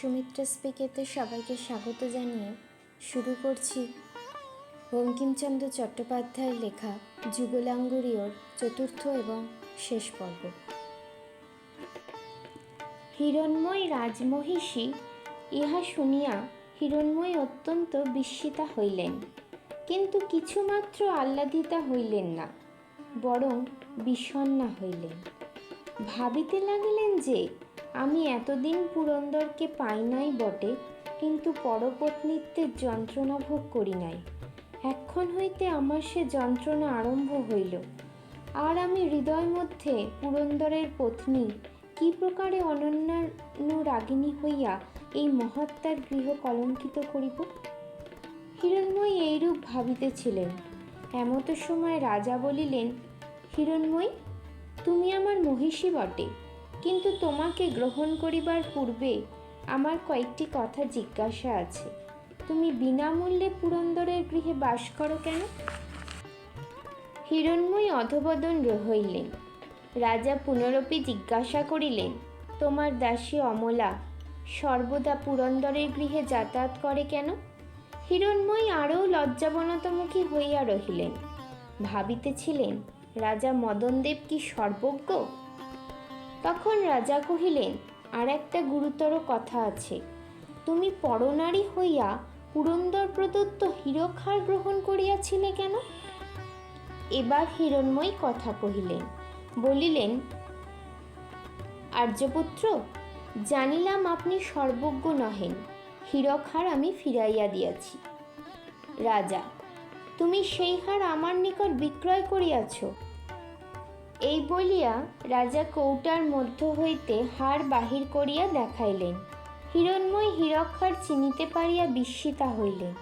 সুমিত্রা স্পিকেতে সবাইকে স্বাগত জানিয়ে শুরু করছি বঙ্কিমচন্দ্র চট্টোপাধ্যায়ের লেখা যুগলাঙ্গুরীয়র চতুর্থ এবং শেষ পর্ব। হিরণ্ময় রাজমহিষী ইহা শুনিয়া হিরণ্ময় অত্যন্ত বিস্মিতা হইলেন, কিন্তু কিছুমাত্র আহ্লাদিতা হইলেন না, বরং বিষণ্ণা হইলেন। ভাবিতে লাগিলেন যে আমি এতদিন পুরন্দরকে পাই নাই বটে, কিন্তু পরপত্নীত্বের যন্ত্রণা ভোগ করি নাই। এক্ষণ হইতে আমার সে যন্ত্রণা আরম্ভ হইল। আর আমি হৃদয় মধ্যে পুরন্দরের পত্নী, কি প্রকারে অনন্যানুরাগিনী হইয়া এই মহাত্মার গৃহ কলঙ্কিত করিব? হিরণ্ময়ী এইরূপ ভাবিতেছিলেন। এমত সময় রাজা বলিলেন, হিরণ্ময়ী, তুমি আমার মহিষী বটে। কিন্তু তোমাকে গ্রহণ করিবার পূর্বে আমার কয়েকটি কথা জিজ্ঞাসা আছে। তুমি বিনামূল্যে পুরন্দরের গৃহে বাস করো কেন? হিরণ্ময়ী অধবদন হইলেন রাজা পুনরপি জিজ্ঞাসা করিলেন, তোমার দাসী অমলা সর্বদা পুরন্দরের গৃহে যাতায়াত করে কেন? হিরণ্ময়ী আরও লজ্জাবনতমুখী হইয়া রহিলেন। ভাবিতেছিলেন, রাজা মদনদেব কি সর্বজ্ঞ? তখন রাজা কহিলেন আর একটা গুরুতর কথা আছে। তুমি পরনারী হইয়া পুরন্দর প্রদত্ত হীরকহার গ্রহণ করিয়াছিলে কেন? এবার হিরণ্ময়ী কথা কহিলেন, বলিলেন, আর্যপুত্র, জানিলাম আপনি সর্বজ্ঞ নহেন হীরকহার আমি ফিরাইয়া দিয়াছি। রাজা, তুমি সেই হার আমার নিকট বিক্রয় করিয়াছ। এই বলিয়া রাজা কৌটার মধ্য হইতে হার বাহির করিয়া দেখাইলেন। হিরণ্ময় হীরকহার চিনিতে পারিয়া বিস্মিতা হইলেন।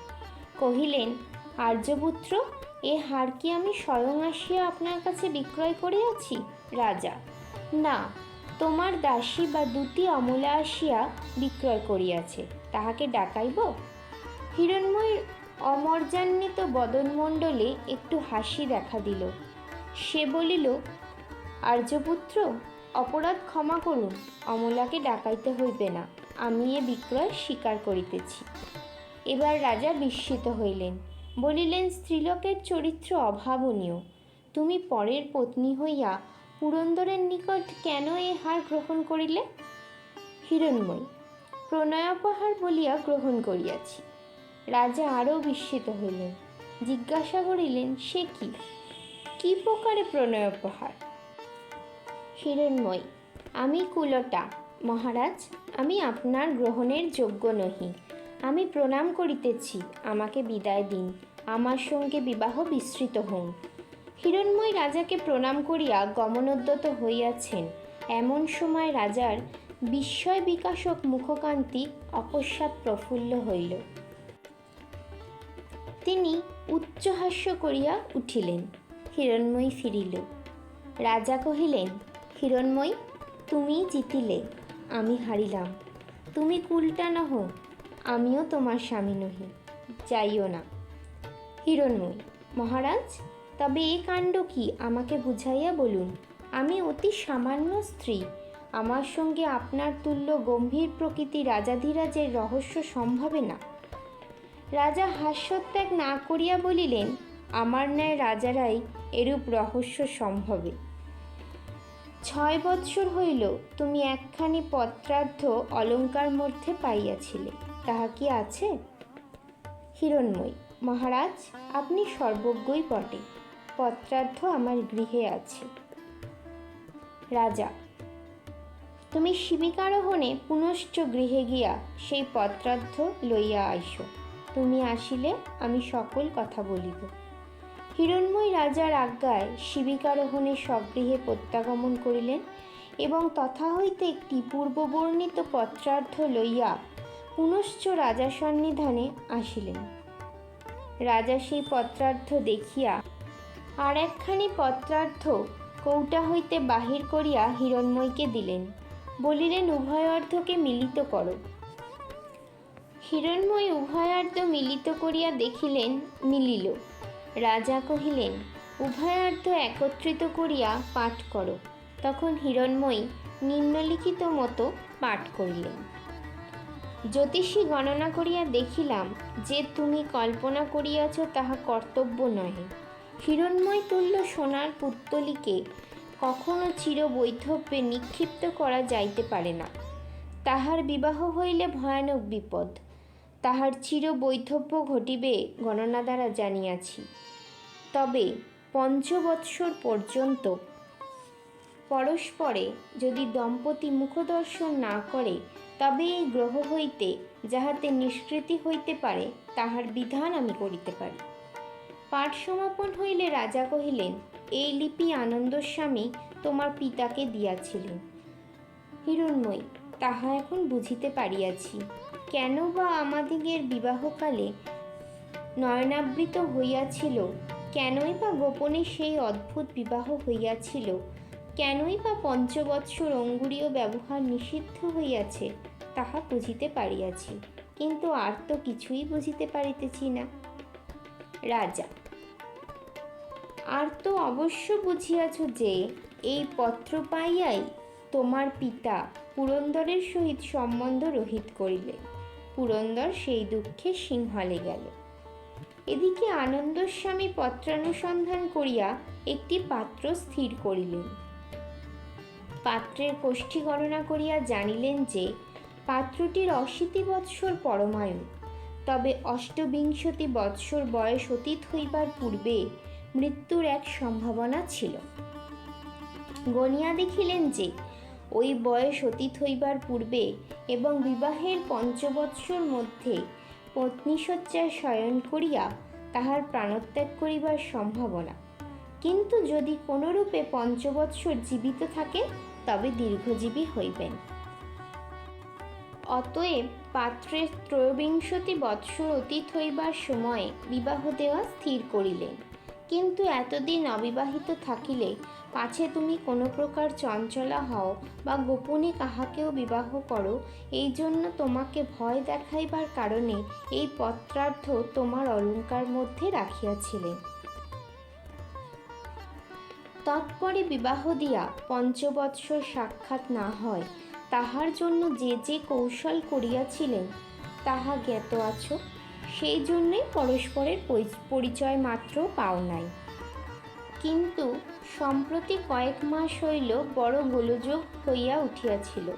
কহিলেন, আর্যপুত্র, এ হার কি আমি স্বয়ং আসিয়া আপনার কাছে বিক্রয় করিয়াছি? রাজা, না, তোমার দাসী বা দুটি অমলা আসিয়া বিক্রয় করিয়াছে, তাহাকে ডাকাইব? হিরণ্ময়ের অমর্যান্বিত বদনমণ্ডলে একটু হাসি দেখা দিল। সে বলিল আর্যপুত্র, অপরাধ ক্ষমা করুন, অমলাকে ডাকাইতে হইবে না, আমি এ বিক্রয় স্বীকার করিতেছি। এবার রাজা বিস্মিত হইলেন, বলিলেন, স্ত্রীলোকের চরিত্র অভাবনীয়, তুমি পরের পত্নী হইয়া পুরন্দরের নিকট কেন এ হার গ্রহণ করিলে? হিরণময়, প্রণয়োপহার বলিয়া গ্রহণ করিয়াছি। রাজা আরও বিস্মিত হইলেন, জিজ্ঞাসা করিলেন, সে কি? কি প্রকারে প্রণয়োপহার? হিরণ্ময়ী, আমি কুলটা। মহারাজ, আমি আপনার গ্রহণের যোগ্য নহি। আমি প্রণাম করিতেছি, আমাকে বিদায় দিন। আমার সঙ্গে বিবাহ বিস্তৃত হন হিরণ্ময় রাজাকে প্রণাম করিয়া গমনোদ্যত হইয়াছেন। এমন সময় রাজার বিস্ময় বিকাশক মুখকান্তি অকস্মাৎ প্রফুল্ল হইল। তিনি উচ্চহাস্য করিয়া উঠিলেন। হিরণ্ময়ী ফিরিল। রাজা কহিলেন হিরণ্ময়ী, তুমি জিতিলে, আমি হারিলাম। তুমি কুলটা নহ, আমিও তোমার স্বামী নহি, যাইও না। হিরণ্ময়ী, মহারাজ, তবে এ কাণ্ড কি? আমাকে বুঝাইয়া বলুন। আমি অতি সামান্য স্ত্রী। আমার সঙ্গে আপনার তুল্য গম্ভীর প্রকৃতি রাজাধিরাজের রহস্য সম্ভবে না। রাজা হাস্যত্যাগ না করিয়া বলিলেন, আমার ন্যায় রাজারাই এরূপ রহস্য সম্ভবে। ছয় বৎসর হইল তুমি একখানি পত্রার্ধ অলঙ্কার মধ্যে পাইয়াছিলে, তাহা কি আছে? হিরণ্ময়ী, মহারাজ, আপনি সর্বজ্ঞই বটে, পত্রার্ধ আমার গৃহে আছে। রাজা, তুমি শিবিকারোহণে পুনশ্চ গৃহে গিয়া সেই পত্রার্ধ লইয়া আইস, তুমি আসিলে আমি সকল কথা বলিব। হিরণ্ময় রাজার আজ্ঞায় শিবিকারোহণে স্বগৃহে প্রত্যাগমন করিলেন এবং তথা হইতে একটি পূর্ববর্ণিত পত্রার্থ লইয়া পুনশ্চ রাজা সন্নিধানে আসিলেন। রাজা সেই পত্রার্থ দেখিয়া আর একখানি পত্রার্থ কৌটা হইতে বাহির করিয়া হিরণ্ময়কে দিলেন, বলিলেন, উভয়ার্ধকে মিলিত করো। হিরণ্ময় উভয়ার্ধ মিলিত করিয়া দেখিলেন, মিলিল। রাজা কহিলেন উভয়ার্ধ একত্রিত করিয়া পাঠ করো। তখন হিরণ্ময়ী নিম্নলিখিত মতো পাঠ করিলেন। জ্যোতিষী গণনা করিয়া দেখিলাম যে তুমি কল্পনা করিয়াছ তাহা কর্তব্য নহে। হিরণময় তুল্য সোনার পুত্তলিকে কখনো চির বৈধব্যে নিক্ষিপ্ত করা যাইতে পারে না। তাহার বিবাহ হইলে ভয়ানক বিপদ। তাহার চির বৈধব্য ঘটিবে গণনা দ্বারা জানিয়াছি। তবে পঞ্চবৎসর পর্যন্ত পরস্পরে যদি দম্পতি মুখদর্শন না করে, তবে এই গ্রহ হইতে যাহাতে নিষ্কৃতি হইতে পারে, তাহার বিধান আমি করিতে পারি। পাঠ সমাপন হইলে রাজা কহিলেন এই লিপি আনন্দস্বামী তোমার পিতাকে দিয়াছিলেন। হিরণময়ী, তাহা এখন বুঝিতে পারিয়াছি। কেন বা আমাদিগের বিবাহকালে নয়নাবৃত হইয়াছিল? কেনই বা গোপনে সেই অদ্ভুত বিবাহ হইয়াছিল? কেনই বা পঞ্চবৎসর অঙ্গুরীয় ব্যবহার নিষিদ্ধ হইয়াছে, তাহা বুঝিতে পারিয়াছি, কিন্তু আর তো কিছুই বুঝিতে পারিতেছি না। রাজা, আর তো অবশ্য বুঝিয়াছ যে, এই পত্র পাইয়াই তোমার পিতা পুরন্দরের সহিত সম্বন্ধ রহিত করিলে পুরন্দর সেই দুঃখে সিংহলে গেল। এদিকে আনন্দস্বামী পত্রানুসন্ধান করিয়া একটি পাত্র স্থির করিলেন। পাত্রের কোষ্ঠী গণনা করিয়া জানিলেন যে, পাত্রটির অশীতি বৎসর পরমায়ু। তবে অষ্টবিংশতি বৎসর বয়স অতীত হইবার পূর্বে মৃত্যুর এক সম্ভাবনা ছিল। গনিয়া দেখিলেন যে ওই বয়স অতীত হইবার পূর্বে এবং বিবাহের পঞ্চবৎসর মধ্যে পত্নীশয্যায় শয়ন করিয়া তাহার প্রাণত্যাগ করিবার সম্ভাবনা। কিন্তু যদি কোনরূপে পঞ্চবৎসর জীবিত থাকে, তবে দীর্ঘজীবী হইবেন। অতএব পাত্রের ত্রয়োবিংশতি বৎসর অতীত হইবার সময়ে বিবাহ দেওয়া স্থির করিলেন। কিন্তু এতদিন অবিবাহিত থাকিলে পাছে তুমি কোনো প্রকার চঞ্চলা হও বা গোপনে কাহাকেও বিবাহ করো, এই জন্য তোমাকে ভয় দেখাইবার কারণে এই পত্রার্থ তোমার অলঙ্কার মধ্যে রাখিয়াছিলে। তৎপরে বিবাহ দিয়া পঞ্চবৎসর সাক্ষাৎ না হয়, তাহার জন্য যে যে কৌশল করিয়াছিলেন, তাহা জ্ঞাত আছো? সেই জন্যই পরস্পরের পরি- পরিচয় মাত্র পাও নাই। কিন্তু সম্প্রতি কয়েক মাস হইল বড় গোলযোগ হইয়া উঠিয়াছিল।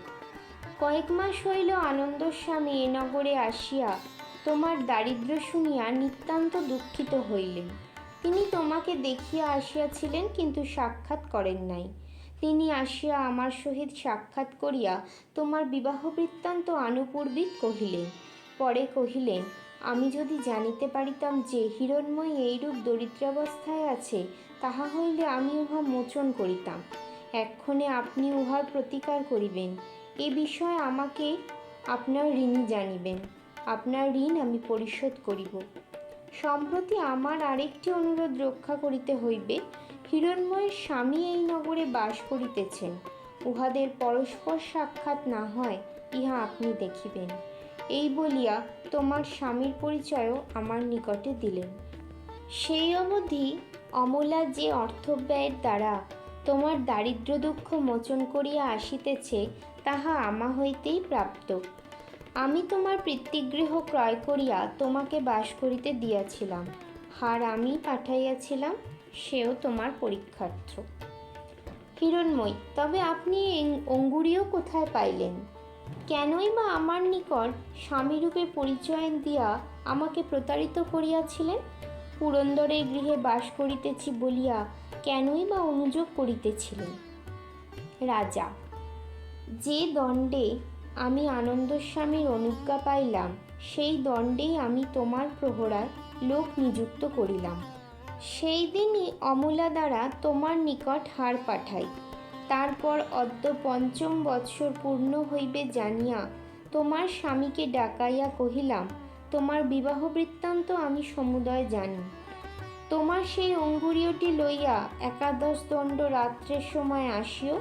কয়েক মাস হইল আনন্দস্বামী এ নগরে আসিয়া তোমার দারিদ্র্য শুনিয়া নিতান্ত দুঃখিত হইলেন। তিনি তোমাকে দেখিয়া আসিয়াছিলেন কিন্তু সাক্ষাৎ করেন নাই। তিনি আসিয়া আমার সহিত সাক্ষাৎ করিয়া তোমার বিবাহ বৃত্তান্ত আনুপূর্বিক কহিলেন। পরে কহিলেন আমি যদি জানিতে পারিতাম যে হিরণময়ী এইরূপ দরিদ্রাবস্থায় আছে, তাহা হইলে আমি উহা মোচন করিতাম। এক্ষণে আপনি উহার প্রতিকার করিবেন। এ বিষয়ে আমাকে আপনার ঋণী জানিবেন। আপনার ঋণ আমি পরিশোধ করিব। সম্প্রতি আমার আরেকটি অনুরোধ রক্ষা করিতে হইবে, হিরণময়ের স্বামী এই নগরে বাস করিতেছেন। উহাদের পরস্পর সাক্ষাৎ না হয়, ইহা আপনি দেখিবেন। এই বলিয়া তোমার স্বামীর পরিচয়ও আমার নিকটে দিলেন সেই অবধি অমলা যে অর্থব্যয়ের দ্বারা তোমার দারিদ্র দুঃখ মোচন করিয়া আসিতেছে, তাহা আমা হইতেই প্রাপ্ত। আমি তোমার পিতৃগৃহ ক্রয় করিয়া তোমাকে বাস করিতে দিয়াছিলাম। হার আমি পাঠাইয়াছিলাম, সেও তোমার পরীক্ষার্থ। হিরণময়ী, তবে আপনি অঙ্গুরীয় কোথায় পাইলেন? কেনই বা আমার নিকট স্বামীরূপে পরিচয় দিয়া আমাকে প্রতারিত করিয়াছিলেন? পুরন্দরের গৃহে বাস করিতেছি বলিয়া কেনই বা অনুযোগ করিতেছিলেন? রাজা, যে দণ্ডে আমি আনন্দস্বামীর অনুজ্ঞা পাইলাম, সেই দণ্ডেই আমি তোমার প্রহরায় লোক নিযুক্ত করিলাম। সেই দিনই অমলা দ্বারা তোমার নিকট হার পাঠাই। তারপর অদ্য পঞ্চম বৎসর পূর্ণ হইবে জানিয়া তোমার স্বামীকে ডাকাইয়া কহিলাম, তোমার বিবাহ বৃত্তান্ত আমি সমুদয় জানি। তোমার সেই অঙ্গুরীয়টি লইয়া একাদশ দণ্ড রাত্রের সময় আসিও,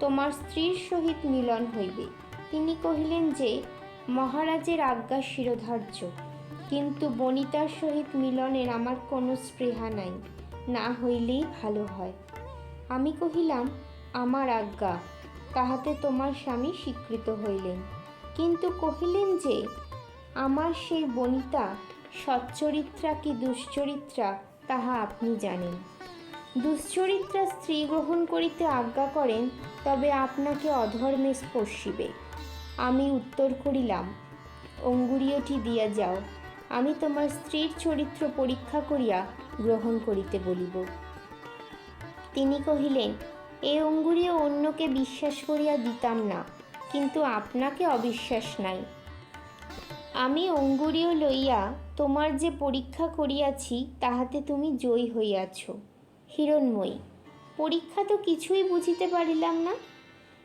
তোমার স্ত্রীর সহিত মিলন হইবে। তিনি কহিলেন যে, মহারাজের আজ্ঞা শিরোধার্য। কিন্তু বনিতার সহিত মিলনের আমার কোনো স্পৃহা নাই, না হইলেই ভালো হয়। আমি কহিলাম আমার আজ্ঞা, তাহাতে তোমার স্বামী স্বীকৃত হইলেন। কিন্তু কহিলেন যে, আমার সেই বনিতা সচ্চরিত্রা কি দুশ্চরিত্রা, তাহা আপনি জানেন। দুশ্চরিত্রা স্ত্রী গ্রহণ করিতে আজ্ঞা করেন, তবে আপনাকে অধর্মে স্পর্শিবে। আমি উত্তর করিলাম অঙ্গুরীয়টি দিয়া যাও, আমি তোমার স্ত্রীর চরিত্র পরীক্ষা করিয়া গ্রহণ করিতে বলিব। তিনি কহিলেন এ অঙ্গুরীয় অন্যকে বিশ্বাস করিয়া দিতাম না, কিন্তু আপনাকে অবিশ্বাস নাই। আমি অঙ্গুরীয় লইয়া তোমার যে পরীক্ষা করিয়াছি, তাহাতে তুমি জয়ী হইয়াছ। হিরণময়ী, পরীক্ষা তো কিছুই বুঝিতে পারিলাম না।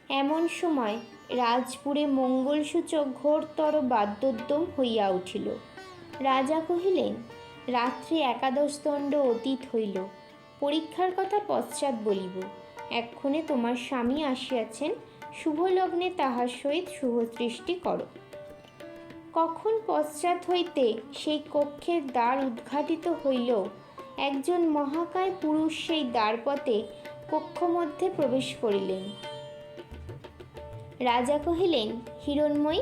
এমন সময় রাজপুরে মঙ্গলসূচক ঘোরতর বাদ্যোদ্যম হইয়া উঠিল। রাজা কহিলেন, রাত্রি একাদশ দণ্ড অতীত হইল। পরীক্ষার কথা পশ্চাৎ বলিব। এক্ষণে তোমার স্বামী আসিয়াছেন শুভ লগ্নে তাহার সহিত শুভ শুভদৃষ্টি করো। কখন পশ্চাৎ হইতে সেই কক্ষের দ্বার উদ্ঘাটিত হইল, একজন মহাকায় পুরুষ সেই দ্বারপথে কক্ষ মধ্যে প্রবেশ করিলেন। রাজা কহিলেন, হিরণময়ী,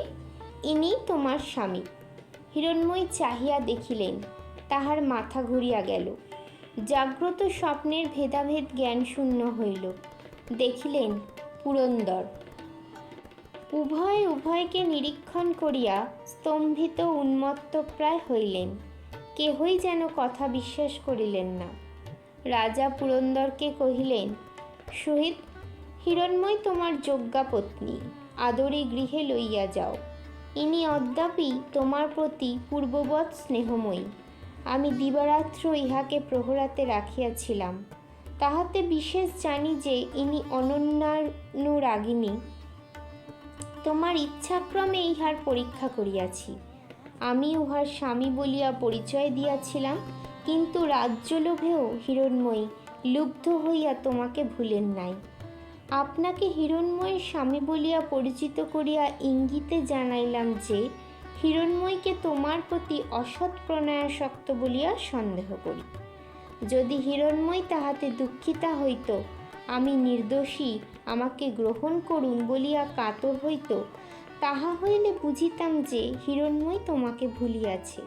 ইনি তোমার স্বামী। হিরণময়ী চাহিয়া দেখিলেন, তাহার মাথা ঘুরিয়া গেল। জাগ্রত স্বপ্নের ভেদাভেদ জ্ঞান শূন্য হইল। দেখিলেন পুরন্দর। উভয় উভয়কে নিরীক্ষণ করিয়া স্তম্ভিত উন্মত্তপ্রায় হইলেন। কেহই যেন কথা বিশ্বাস করিলেন না। রাজা পুরন্দরকে কহিলেন, শহীদ, হিরণময় তোমার যজ্ঞাপত্নী আদরে গৃহে লইয়া যাও। ইনি অদ্যাপি তোমার প্রতি পূর্ববৎ স্নেহময়ী। আমি দিবারাত্র ইহাকে প্রহরাতে রাখিয়াছিলাম। তাহাতে বিশেষ জানি যে ইনি অনন্যানুরাগিনী। তোমার ইচ্ছাক্রমে ইহার পরীক্ষা করিয়াছি। আমি উহার স্বামী বলিয়া পরিচয় দিয়াছিলাম, কিন্তু রাজ্যলোভেও হিরণময়ী লুব্ধ হইয়া তোমাকে ভুলেন নাই। আপনাকে হিরণময়ের স্বামী বলিয়া পরিচিত করিয়া ইঙ্গিতে জানাইলাম যে হিরণময়কে তোমার প্রতি অসৎ প্রণয়াসক্ত বলিয়া সন্দেহ করি। যদি হিরণময় তাহাতে দুঃখিতা হইত, আমি নির্দোষী, আমাকে গ্রহণ করুন বলিয়া কাতর হইত, তাহা হইলে বুঝিতাম যে হিরণময় তোমাকে ভুলিয়াছে।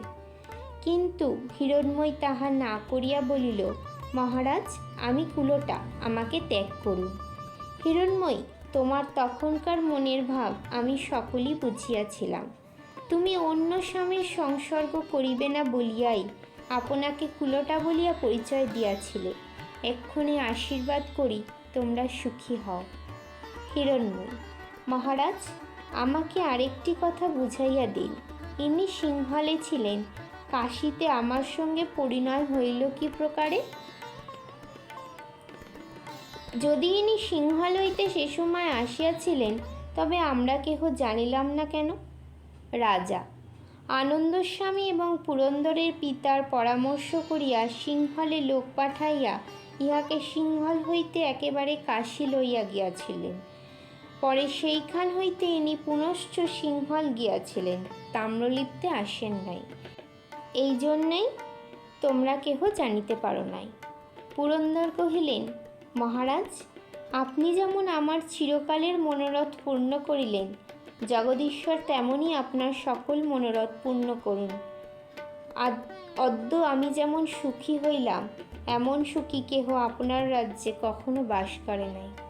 কিন্তু হিরণময় তাহা না করিয়া বলিল, মহারাজ, আমি কুলোটা, আমাকে ত্যাগ করুন। হিরণময়ী, তোমার তখনকার মনের ভাব আমি সকলই বুঝিয়াছিলাম। তুমি অন্য স্বামীর সংসর্গ করিবে না বলিয়াই আপনাকে কুলোটা বলিয়া পরিচয় দিয়াছিলে। এক্ষণে আশীর্বাদ করি, তোমরা সুখী হও। হিরণময়ী, মহারাজ, আমাকে আরেকটি কথা বুঝাইয়া দিন। ইনি সিংহলে ছিলেন, কাশীতে আমার সঙ্গে পরিণয় হইল কি প্রকারে? যদি ইনি সিংহল হইতে সে সময় আসিয়াছিলেন, তবে আমরা কেহ জানিলাম না কেন? রাজা। আনন্দস্বামী এবং পুরন্দরের পিতার পরামর্শ করিয়া সিংহলে লোক পাঠাইয়া ইহাকে সিংহল হইতে একেবারে কাশি লইয়া গিয়াছিলেন। পরে সেইখান হইতে ইনি পুনশ্চ সিংহল গিয়াছিলেন, তাম্রলিপ্তে আসেন নাই। এই জন্যেই তোমরা কেহ জানিতে পারো নাই। পুরন্দর কহিলেন, মহারাজ, আপনি যেমন আমার চিরকালের মনোরথ পূর্ণ করিলেন জগদীশ্বর তেমনই আপনার সকল মনোরথ পূর্ণ করুন। অদ্য আমি যেমন সুখী হইলাম, এমন সুখী কেহ আপনার রাজ্যে কখনো বাস করে নাই।